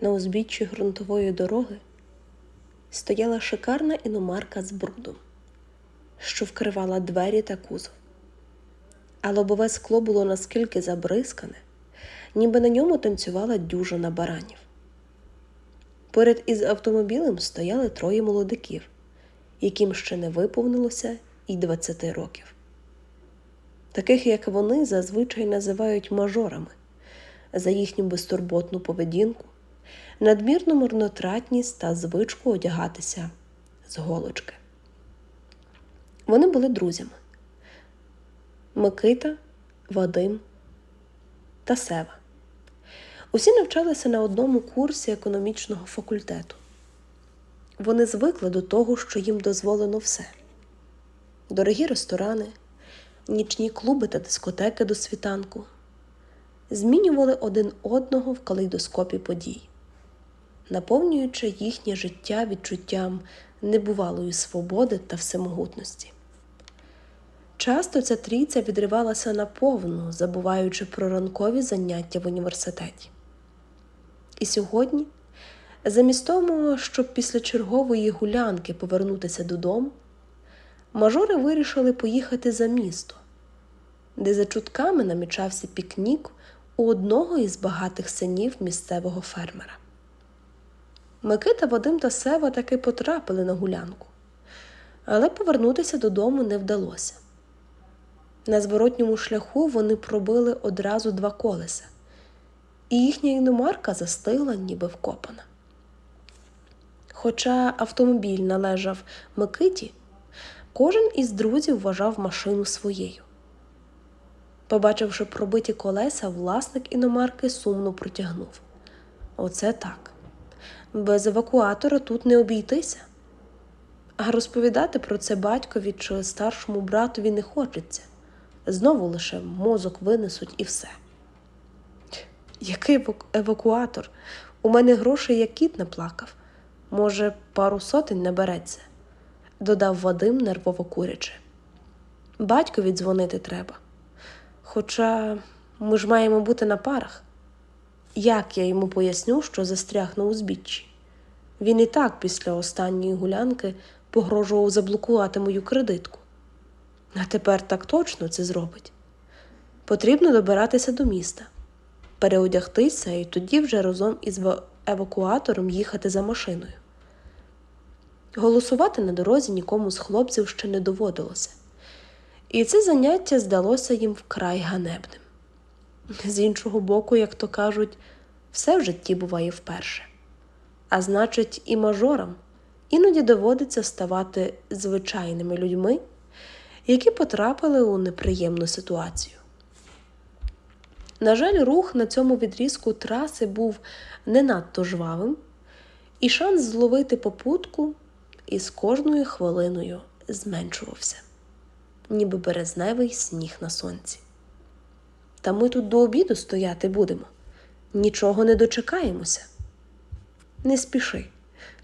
На узбіччі ґрунтової дороги стояла шикарна іномарка з брудом, що вкривала двері та кузов. А лобове скло було наскільки забризкане, ніби на ньому танцювала дюжина баранів. Поряд із автомобілем стояли троє молодиків, яким ще не виповнилося і 20 років. Таких, як вони, зазвичай називають мажорами за їхню безтурботну поведінку, надмірну марнотратність та звичку одягатися з голочки. Вони були друзями Микита, Вадим та Сева. Усі навчалися на одному курсі економічного факультету. Вони звикли до того, що їм дозволено все: дорогі ресторани, нічні клуби та дискотеки до світанку змінювали один одного в калейдоскопі подій, наповнюючи їхнє життя відчуттям небувалої свободи та всемогутності. Часто ця трійця відривалася наповну, забуваючи про ранкові заняття в університеті. І сьогодні, замість того, щоб після чергової гулянки повернутися додому, мажори вирішили поїхати за місто, де за чутками намічався пікнік у одного із багатих синів місцевого фермера. Микита, Вадим та Сева таки потрапили на гулянку, але повернутися додому не вдалося. На зворотньому шляху вони пробили одразу два колеса, і їхня іномарка застигла, ніби вкопана. Хоча автомобіль належав Микиті, кожен із друзів вважав машину своєю. Побачивши пробиті колеса, власник іномарки сумно протягнув. Оце так. Без евакуатора тут не обійтися. А розповідати про це батькові чи старшому братові не хочеться. Знову лише мозок винесуть і все. Який евакуатор? У мене грошей як кіт наплакав. Може, пару сотень набереться, додав Вадим нервово курячи. Батькові дзвонити треба. Хоча ми ж маємо бути на парах. Як я йому поясню, що застряг на узбіччі? Він і так після останньої гулянки погрожував заблокувати мою кредитку. А тепер так точно це зробить. Потрібно добиратися до міста, переодягтися і тоді вже разом із евакуатором їхати за машиною. Голосувати на дорозі нікому з хлопців ще не доводилося, і це заняття здалося їм вкрай ганебним. З іншого боку, як то кажуть, все в житті буває вперше. А значить, і мажорам іноді доводиться ставати звичайними людьми, які потрапили у неприємну ситуацію. На жаль, рух на цьому відрізку траси був не надто жвавим, і шанс зловити попутку із кожною хвилиною зменшувався, ніби березневий сніг на сонці. Та ми тут до обіду стояти будемо, нічого не дочекаємося. Не спіши.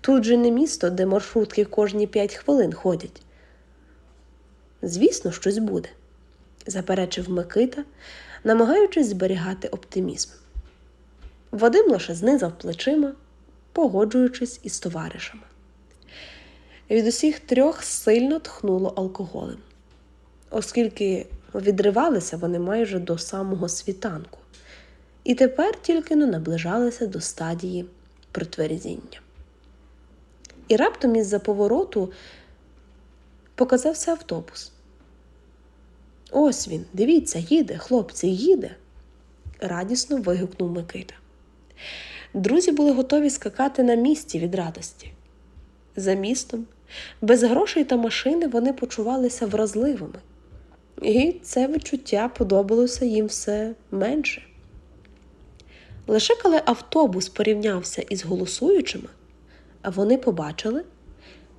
Тут же не місто, де маршрутки кожні п'ять хвилин ходять. Звісно, щось буде, заперечив Микита, намагаючись зберігати оптимізм. Вадим лише знизав плечима, погоджуючись із товаришами. Від усіх трьох сильно тхнуло алкоголем, оскільки відривалися вони майже до самого світанку, і тепер тільки не наближалися до стадії притверзіння. І раптом із-за повороту показався автобус. Ось він, дивіться, їде, хлопці, їде, радісно вигукнув Микита. Друзі були готові скакати на місці від радості. За містом, без грошей та машини вони почувалися вразливими, і це відчуття подобалося їм все менше. Лише коли автобус порівнявся із голосуючими, вони побачили,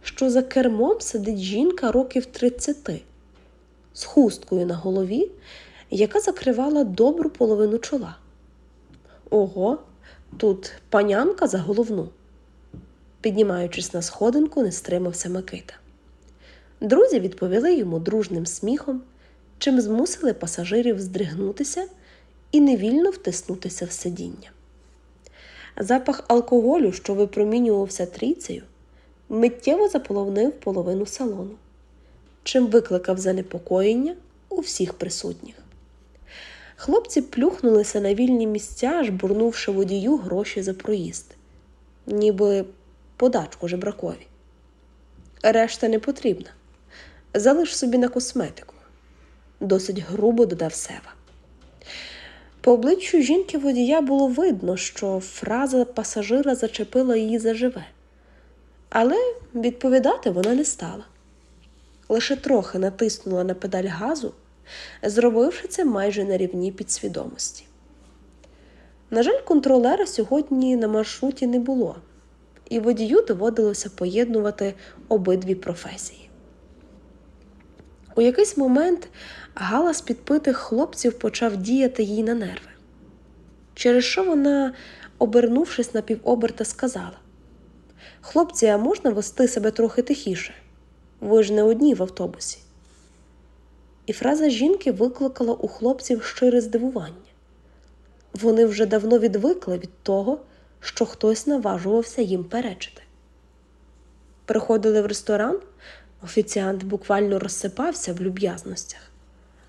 що за кермом сидить жінка років 30 з хусткою на голові, яка закривала добру половину чола. Ого, тут панянка за головну. Піднімаючись на сходинку, не стримався Микита. Друзі відповіли йому дружним сміхом, чим змусили пасажирів здригнутися і невільно втиснутися в сидіння. Запах алкоголю, що випромінювався трійцею, миттєво заполонив половину салону, чим викликав занепокоєння у всіх присутніх. Хлопці плюхнулися на вільні місця, жбурнувши водію гроші за проїзд, ніби подачку жебракові. Решта не потрібна. Залиш собі на косметику. Досить грубо додав Сева. По обличчю жінки водія було видно, що фраза пасажира зачепила її заживе. Але відповідати вона не стала. Лише трохи натиснула на педаль газу, зробивши це майже на рівні підсвідомості. На жаль, контролера сьогодні на маршруті не було, і водію доводилося поєднувати обидві професії. У якийсь момент галас підпитих хлопців почав діяти їй на нерви, через що вона, обернувшись на півоберта, сказала: Хлопці, а можна вести себе трохи тихіше? Ви ж не одні в автобусі. І фраза жінки викликала у хлопців щире здивування. Вони вже давно відвикли від того, що хтось наважувався їм перечити. Приходили в ресторан, офіціант буквально розсипався в люб'язностях.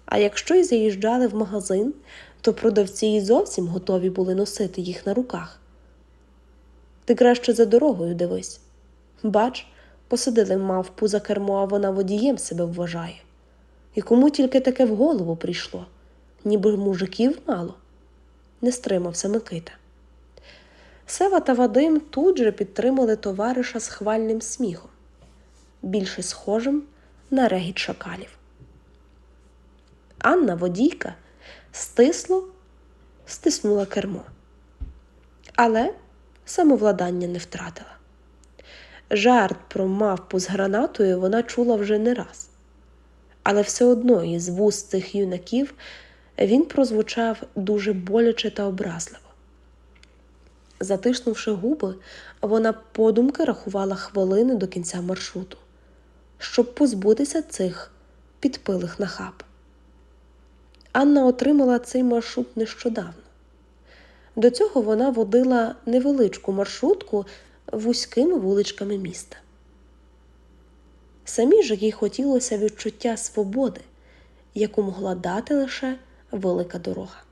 А якщо й заїжджали в магазин, то продавці і зовсім готові були носити їх на руках. Ти краще за дорогою дивись. Бач, посадили мавпу за кермо, а вона водієм себе вважає. І кому тільки таке в голову прийшло, ніби мужиків мало, не стримався Микита. Сева та Вадим тут же підтримали товариша з хвальним сміхом, більше схожим на регіт шакалів. Анна водійка стисло стиснула кермо, але самовладання не втратила. Жарт про мавпу з гранатою вона чула вже не раз, але все одно із вуст цих юнаків він прозвучав дуже боляче та образливо. Затиснувши губи, вона подумки рахувала хвилини до кінця маршруту, щоб позбутися цих підпилих нахаб. Анна отримала цей маршрут нещодавно. До цього вона водила невеличку маршрутку вузькими вуличками міста. Самі ж їй хотілося відчуття свободи, яку могла дати лише велика дорога.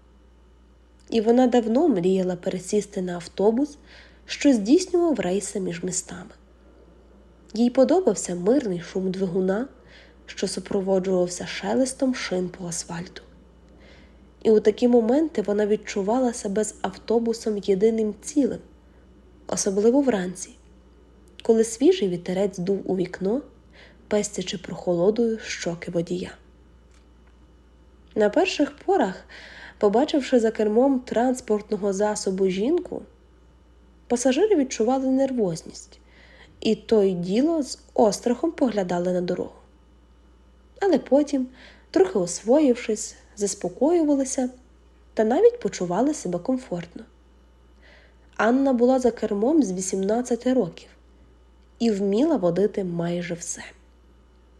І вона давно мріяла пересісти на автобус, що здійснював рейси між містами. Їй подобався мирний шум двигуна, що супроводжувався шелестом шин по асфальту. І у такі моменти вона відчувала себе з автобусом єдиним цілим, особливо вранці, коли свіжий вітерець дув у вікно, пестячи прохолодою щоки водія. На перших порах, побачивши за кермом транспортного засобу жінку, пасажири відчували нервозність, і то й діло з острахом поглядали на дорогу. Але потім, трохи освоївшись, заспокоювалися та навіть почували себе комфортно. Анна була за кермом з 18 років і вміла водити майже все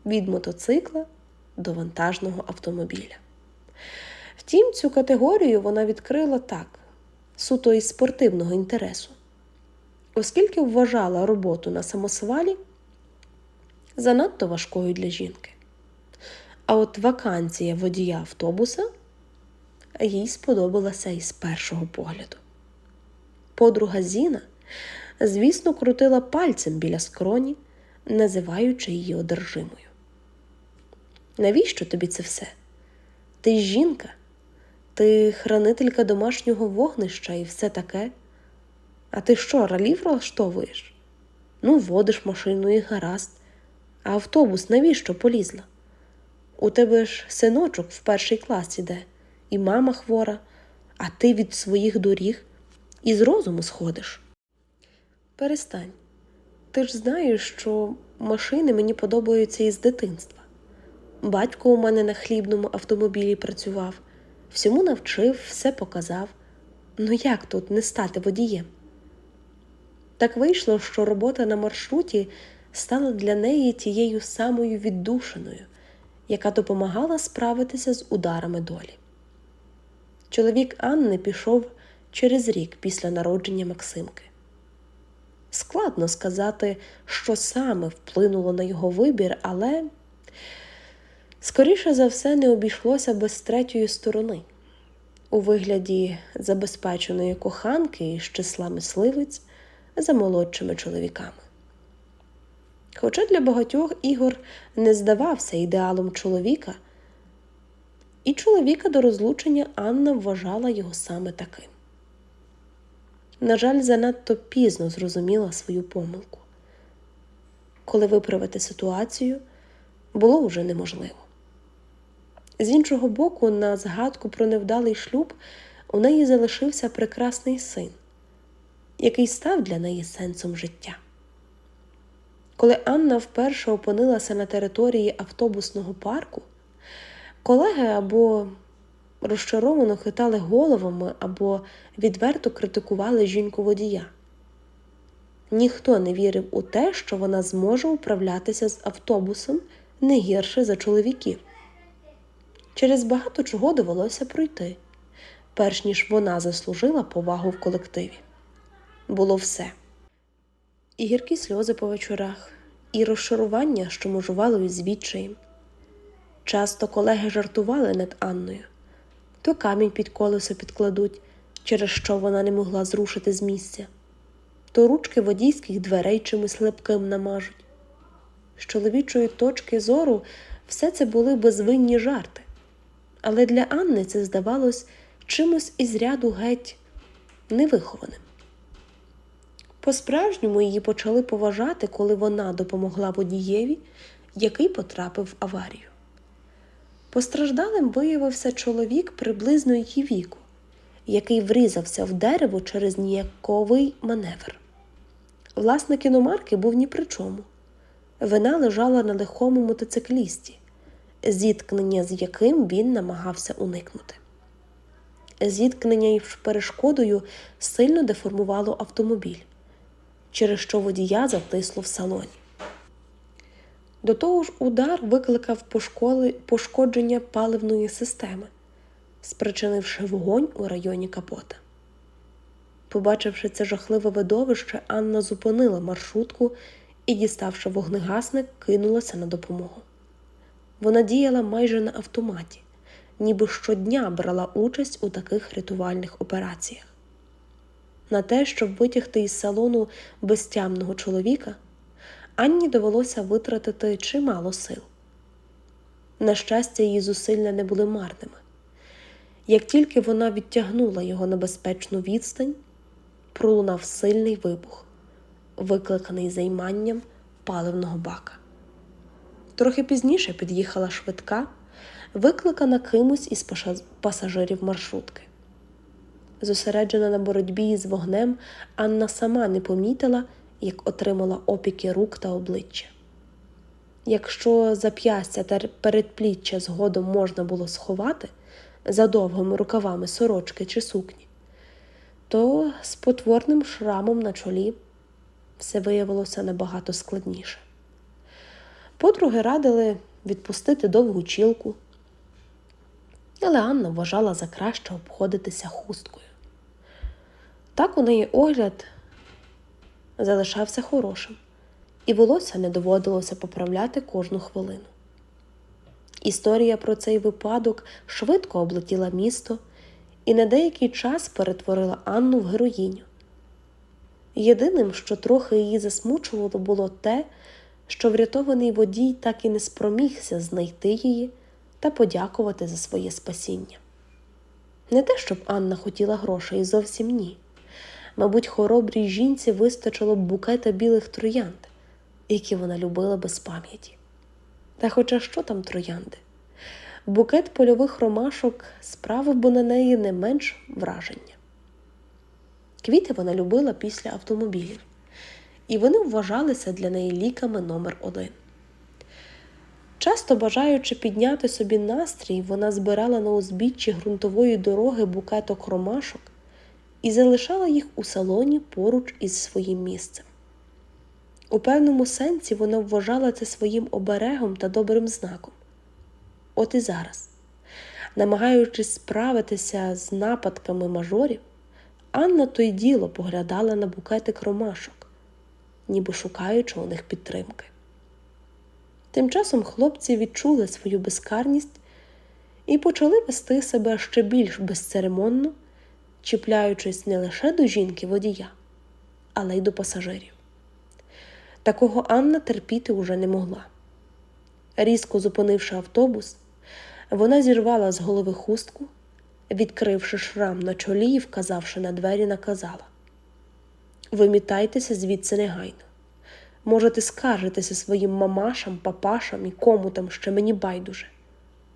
від мотоцикла до вантажного автомобіля. Втім, цю категорію вона відкрила так, суто із спортивного інтересу, оскільки вважала роботу на самосвалі занадто важкою для жінки. А от вакансія водія автобуса їй сподобалася із першого погляду. Подруга Зіна, звісно, крутила пальцем біля скроні, називаючи її одержимою. Навіщо тобі це все? Ти жінка, ти хранителька домашнього вогнища і все таке. А ти що, ралів влаштовуєш? Ну, водиш машину і гаразд, а автобус навіщо полізла? У тебе ж синочок в перший клас іде, і мама хвора, а ти від своїх доріг і з розуму сходиш. Перестань. Ти ж знаєш, що машини мені подобаються із дитинства. Батько у мене на хлібному автомобілі працював, всьому навчив, все показав. Ну як тут не стати водієм? Так вийшло, що робота на маршруті стала для неї тією самою віддушиною, яка допомагала справитися з ударами долі. Чоловік Анни пішов через рік після народження Максимки. Складно сказати, що саме вплинуло на його вибір, але, скоріше за все, не обійшлося без третьої сторони у вигляді забезпеченої коханки із числа мисливиць за молодшими чоловіками. Хоча для багатьох Ігор не здавався ідеалом чоловіка, і чоловіка до розлучення Анна вважала його саме таким. На жаль, занадто пізно зрозуміла свою помилку. Коли виправити ситуацію, було вже неможливо. З іншого боку, на згадку про невдалий шлюб у неї залишився прекрасний син, який став для неї сенсом життя. Коли Анна вперше опинилася на території автобусного парку, колеги або розчаровано хитали головами або відверто критикували жінку водія. Ніхто не вірив у те, що вона зможе управлятися з автобусом не гірше за чоловіків. Через багато чого довелося пройти, перш ніж вона заслужила повагу в колективі. Було все. І гіркі сльози по вечорах, і розчарування, що можувало із відчаєм. Часто колеги жартували над Анною то камінь під колесо підкладуть, через що вона не могла зрушити з місця, то ручки водійських дверей чимось липким намажуть. З чоловічої точки зору все це були безвинні жарти, але для Анни це здавалось чимось із ряду геть невихованим. По-справжньому її почали поважати, коли вона допомогла водієві, який потрапив в аварію. Постраждалим виявився чоловік приблизно її віку, який врізався в дерево через ніяковий маневр. Власник іномарки був ні при чому. Вина лежала на лихому мотоциклісті, зіткнення з яким він намагався уникнути. Зіткнення із перешкодою сильно деформувало автомобіль, через що водія затисло в салоні. До того ж, удар викликав пошкодження паливної системи, спричинивши вогонь у районі капота. Побачивши це жахливе видовище, Анна зупинила маршрутку і, діставши вогнегасник, кинулася на допомогу. Вона діяла майже на автоматі, ніби щодня брала участь у таких рятувальних операціях. На те, щоб витягти із салону безтямного чоловіка. Анні довелося витратити чимало сил. На щастя, її зусилля не були марними. Як тільки вона відтягнула його на безпечну відстань, пролунав сильний вибух, викликаний займанням паливного бака. Трохи пізніше під'їхала швидка, викликана кимось із пасажирів маршрутки. Зосереджена на боротьбі з вогнем, Анна сама не помітила як отримала опіки рук та обличчя. Якщо зап'ястя та передпліччя згодом можна було сховати за довгими рукавами сорочки чи сукні, то з потворним шрамом на чолі все виявилося набагато складніше. Подруги радили відпустити довгу чілку, але Анна вважала за краще обходитися хусткою. Так у неї огляд залишався хорошим, і волосся не доводилося поправляти кожну хвилину. Історія про цей випадок швидко облетіла місто і на деякий час перетворила Анну в героїню. Єдиним, що трохи її засмучувало, було те, що врятований водій так і не спромігся знайти її та подякувати за своє спасіння. Не те, щоб Анна хотіла грошей, зовсім ні. Мабуть, хоробрій жінці вистачило б букета білих троянд, які вона любила без пам'яті. Та хоча що там троянди? Букет польових ромашок справив би на неї не менш враження. Квіти вона любила після автомобілів, і вони вважалися для неї ліками номер один. Часто бажаючи підняти собі настрій, вона збирала на узбіччі ґрунтової дороги букеток ромашок і залишала їх у салоні поруч із своїм місцем. У певному сенсі вона вважала це своїм оберегом та добрим знаком. От і зараз, намагаючись справитися з нападками мажорів, Анна то й діло поглядала на букетик ромашок, ніби шукаючи у них підтримки. Тим часом хлопці відчули свою безкарність і почали вести себе ще більш безцеремонно, чіпляючись не лише до жінки водія, але й до пасажирів. Такого Анна терпіти уже не могла. Різко зупинивши автобус, вона зірвала з голови хустку, відкривши шрам на чолі і вказавши на двері, наказала Вимітайтеся звідси негайно. Можете скаржитися своїм мамашам, папашам і кому там ще мені байдуже,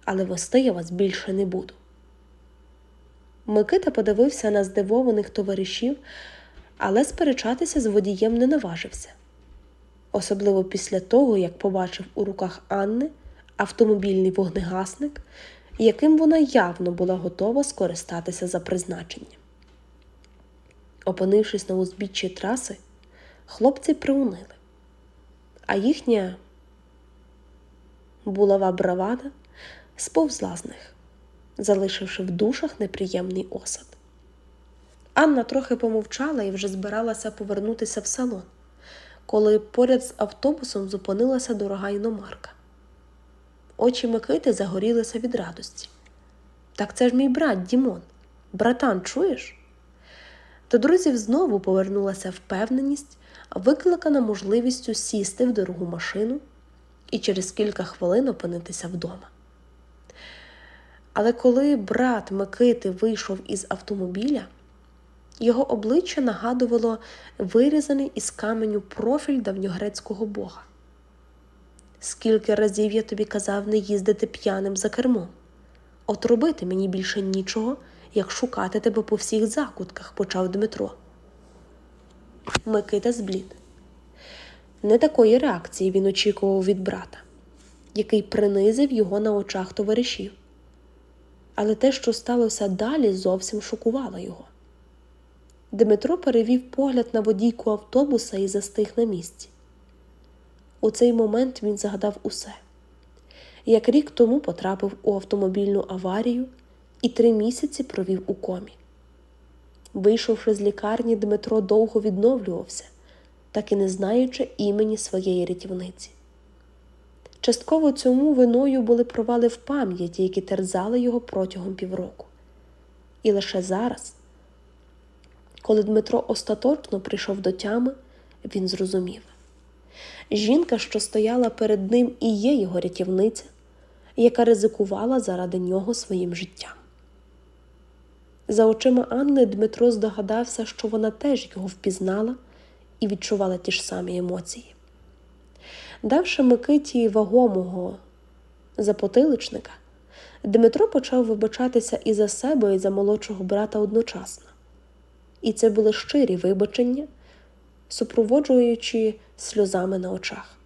але вести я вас більше не буду. Микита подивився на здивованих товаришів, але сперечатися з водієм не наважився. Особливо після того, як побачив у руках Анни автомобільний вогнегасник, яким вона явно була готова скористатися за призначенням. Опинившись на узбіччі траси, хлопці приунили, а їхня булава бравада сповзла з них, залишивши в душах неприємний осад. Анна трохи помовчала і вже збиралася повернутися в салон, коли поряд з автобусом зупинилася дорога іномарка. Очі Микити загорілися від радості. Так це ж мій брат Дімон. Братан, чуєш? До друзів знову повернулася впевненість, викликана можливістю сісти в дорогу машину і через кілька хвилин опинитися вдома. Але коли брат Микити вийшов із автомобіля, його обличчя нагадувало вирізаний із каменю профіль давньогрецького бога. Скільки разів я тобі казав не їздити п'яним за кермом. От робити мені більше нічого, як шукати тебе по всіх закутках, почав Дмитро. Микита зблід. Не такої реакції він очікував від брата, який принизив його на очах товаришів. Але те, що сталося далі, зовсім шокувало його. Дмитро перевів погляд на водійку автобуса і застиг на місці. У цей момент він згадав усе. Як рік тому потрапив у автомобільну аварію і три місяці провів у комі. Вийшовши з лікарні, Дмитро довго відновлювався, так і не знаючи імені своєї рятівниці. Частково цьому виною були провали в пам'яті, які терзали його протягом півроку. І лише зараз, коли Дмитро остаточно прийшов до тями, він зрозумів. Жінка, що стояла перед ним, і є його рятівниця, яка ризикувала заради нього своїм життям. За очима Анни Дмитро здогадався, що вона теж його впізнала і відчувала ті ж самі емоції. Давши Микиті вагомого запотиличника, Дмитро почав вибачатися і за себе, і за молодшого брата одночасно. І це були щирі вибачення, супроводжуючи сльозами на очах.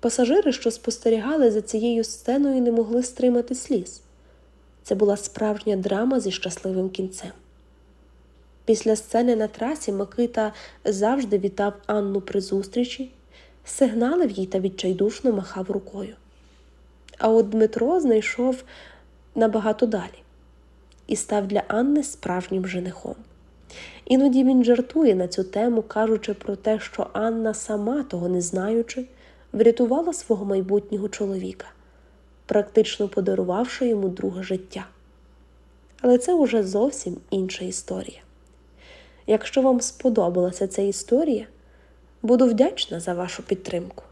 Пасажири, що спостерігали за цією сценою, не могли стримати сліз. Це була справжня драма зі щасливим кінцем. Після сцени на трасі Микита завжди вітав Анну при зустрічі, сигналив їй та відчайдушно махав рукою. А от Дмитро знайшов набагато далі і став для Анни справжнім женихом. Іноді він жартує на цю тему, кажучи про те, що Анна, сама того не знаючи, врятувала свого майбутнього чоловіка, практично подарувавши йому друге життя. Але це уже зовсім інша історія. Якщо вам сподобалася ця історія, буду вдячна за вашу підтримку.